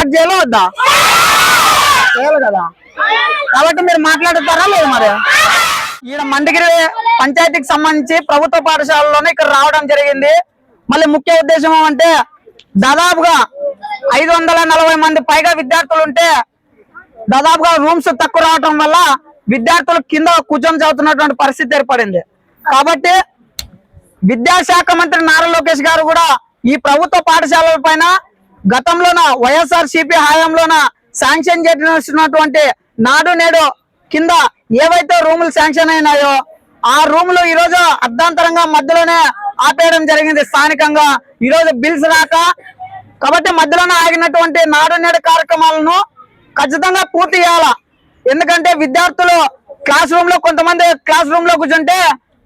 Start చేయాలో వద్దా? చేయాలి కదా? కాబట్టి మీరు మాట్లాడుతారా లేదు మరి? ఈయన మండగిరి పంచాయతీకి సంబంధించి ప్రభుత్వ పాఠశాలలోనే ఇక్కడ రావడం జరిగింది. మళ్ళీ ముఖ్య ఉద్దేశం అంటే దాదాపుగా ఐదు వందల నలభై మంది పైగా విద్యార్థులు ఉంటే దాదాపుగా రూమ్స్ తక్కువ రావటం వల్ల విద్యార్థులు కింద కూర్చొని చదువుతున్నటువంటి పరిస్థితి ఏర్పడింది. కాబట్టి విద్యాశాఖ మంత్రి నారా లోకేష్ గారు కూడా ఈ ప్రభుత్వ పాఠశాలల పైన గతంలోన వైఎస్ఆర్ సిపి హయాంలోన శాంక్షన్ చేసినటువంటి నాడు నేడు కింద ఏవైతే రూములు శాంక్షన్ అయినాయో ఆ రూములు ఈ రోజు అర్ధాంతరంగా మధ్యలోనే ఆపేయడం జరిగింది స్థానికంగా. ఈ రోజు బిల్స్ రాక కాబట్టి మధ్యలోనే ఆగినటువంటి నాడు నేడు కార్యక్రమాలను ఖచ్చితంగా పూర్తి చేయాలా. ఎందుకంటే విద్యార్థులు క్లాస్ రూమ్లో కొంతమంది క్లాస్ రూమ్లో కూర్చుంటే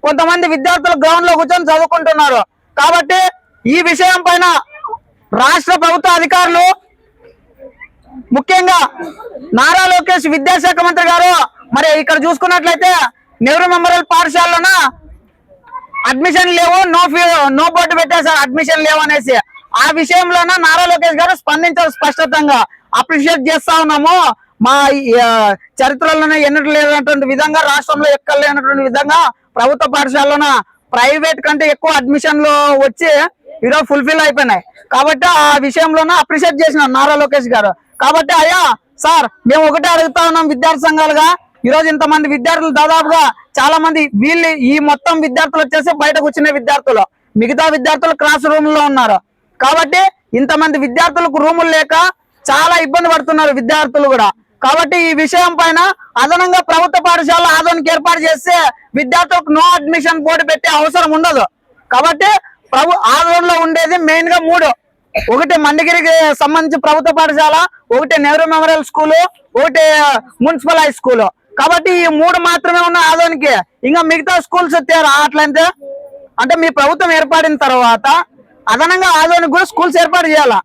కొంతమంది విద్యార్థులు గ్రౌండ్లో కూర్చొని చదువుకుంటున్నారు. కాబట్టి ఈ విషయం పైన రాష్ట్ర ప్రభుత్వ అధికారులు ముఖ్యంగా నారా లోకేష్ విద్యాశాఖ మంత్రి గారు మరి ఇక్కడ చూసుకున్నట్లయితే నెహ్రూ మెమోరియల్ పాఠశాలలోన అడ్మిషన్ లేవు నో ఫీ నో బోర్డు పెట్టేశారు అడ్మిషన్ లేవు అనేసి. ఆ విషయంలోన నారా లోకేష్ గారు స్పందించారు స్పష్టంగా అప్రిషియేట్ చేస్తా ఉన్నాము. మా చరిత్రలోనే ఎన్నడూ లేనటువంటి విధంగా రాష్ట్రంలో ఎక్కడ లేనటువంటి విధంగా ప్రభుత్వ పాఠశాలలోన ప్రైవేట్ కంటే ఎక్కువ అడ్మిషన్లు వచ్చి ఈరోజు ఫుల్ఫిల్ అయిపోయినాయి. కాబట్టి ఆ విషయంలోన అప్రిషియేట్ చేసిన నారా లోకేష్ గారు. కాబట్టి అయ్యా సార్ మేము ఒకటే అడుగుతా ఉన్నాం విద్యార్థి సంఘాలుగా. ఈరోజు ఇంతమంది విద్యార్థులు దాదాపుగా చాలా మంది వీళ్ళు ఈ మొత్తం విద్యార్థులు వచ్చేసి బయట కూర్చునే విద్యార్థులు. మిగతా విద్యార్థులు క్లాస్ రూమ్లో ఉన్నారు. కాబట్టి ఇంతమంది విద్యార్థులకు రూములు లేక చాలా ఇబ్బంది పడుతున్నారు విద్యార్థులు కూడా. కాబట్టి ఈ విషయం పైన అదనంగా ప్రభుత్వ పాఠశాల ఆదోనికి ఏర్పాటు చేస్తే విద్యార్థులకు నో అడ్మిషన్ బోర్డు పెట్టే అవసరం ఉండదు. కాబట్టి ప్రభు ఆదోన్లో ఉండేది మెయిన్గా మూడు. ఒకటి మండగిరికి సంబంధించి ప్రభుత్వ పాఠశాల ఒకటి నెహ్రూ మెమోరియల్ స్కూల్ ఒకటి మున్సిపల్ హై స్కూల్. కాబట్టి ఈ మూడు మాత్రమే ఉన్న ఆదోనికి ఇంకా మిగతా స్కూల్స్ వస్తే అట్లంటే? అంటే మీ ప్రభుత్వం ఏర్పడిన తర్వాత అదనంగా ఆదోనికి కూడా స్కూల్స్ ఏర్పాటు చేయాలా?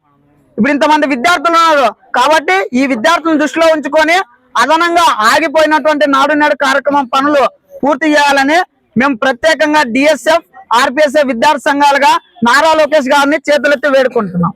ఇప్పుడు ఇంతమంది విద్యార్థులు ఉన్నారు. కాబట్టి ఈ విద్యార్థులను దృష్టిలో ఉంచుకొని అదనంగా ఆగిపోయినటువంటి నాడు నేడు కార్యక్రమం పనులు పూర్తి చేయాలని మేము ప్రత్యేకంగా డిఎస్ఎఫ్ ఆర్పిఎస్ఏ విద్యార్థి సంఘాలుగా నారా లోకేష్ గారిని చేతులెత్తి వేడుకుంటున్నాం.